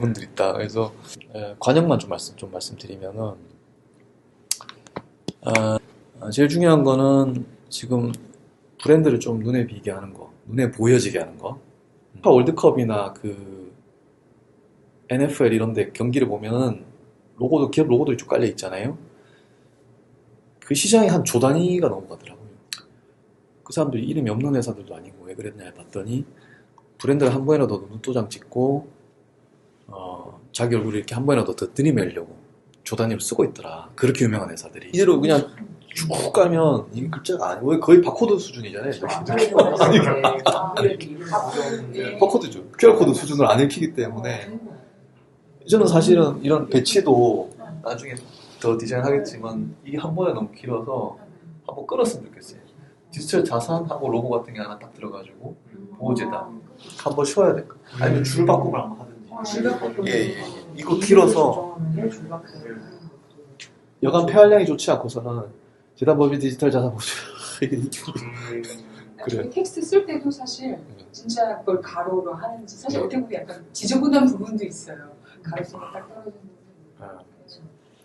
분들 있다. 그래서 에, 관역만 좀 말씀 좀 말씀드리면은 아, 제일 중요한 거는 지금 브랜드를 좀 눈에 비게 하는 거, 눈에 보여지게 하는 거. 월드컵이나 그 NFL 이런 데 경기를 보면은 로고도 기업 로고도 이쪽 깔려 있잖아요. 그 시장이 한 조 단위가 넘어가더라고요. 그 사람들이 이름이 없는 회사들도 아니고 왜 그랬냐 봤더니 브랜드를 한 번이라도 눈도장 찍고 어, 자기 얼굴을 이렇게 한 번이라도 더 들이밀려고 조 단위로 쓰고 있더라. 그렇게 유명한 회사들이. 이대로 그냥 쭉 가면 이게 글자가 아니고 거의 바코드 수준이잖아요. 바코드죠. QR코드 수준을 안 읽히기 때문에 저는 사실은 이런 배치도 나중에 더 디자인하겠지만 이게 한 번에 너무 길어서 한번 끊었으면 좋겠어요. 디지털 자산하고 로고 같은 게 하나 딱 들어가지고 보호재단 한 번 쉬어야 될 거. 아니면 줄 바꾸고 한번. 예, 예, 예. 이거 길어서 여간 폐활량이 좋지 않고서는 재단법인 디지털 자산 보조 이게 그래. 텍스트 쓸 때도 사실 진짜 그걸 가로로 하는지 사실 어떻게 보면 약간 지저분한 부분도 있어요. 가로 쓰면 딱 떨어지는 아.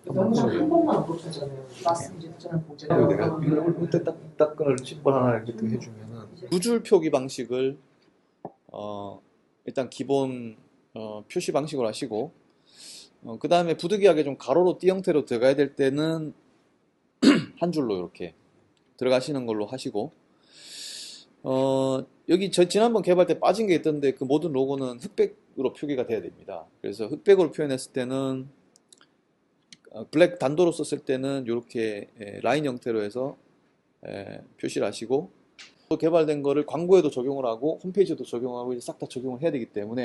너무 너무 한 번만 고쳐잖아요. 맞습니다. 저는 보죠. 그리고 내가 이걸 볼때 딱, 딱 끊을 심벌 하나 이렇게 또 해주면은 두 줄 표기 방식을 어, 일단 기본 어, 표시 방식으로 하시고 어, 그 다음에 부득이하게 좀 가로로 띠 형태로 들어가야 될 때는 한 줄로 이렇게 들어가시는 걸로 하시고 어, 여기 저 지난번 개발 때 빠진 게 있던데 그 모든 로고는 흑백으로 표기가 돼야 됩니다. 그래서 흑백으로 표현했을 때는 어, 블랙 단도로 썼을 때는 이렇게 라인 형태로 해서 에, 표시를 하시고 또 개발된 거를 광고에도 적용을 하고 홈페이지에도 적용하고 싹 다 적용을 해야 되기 때문에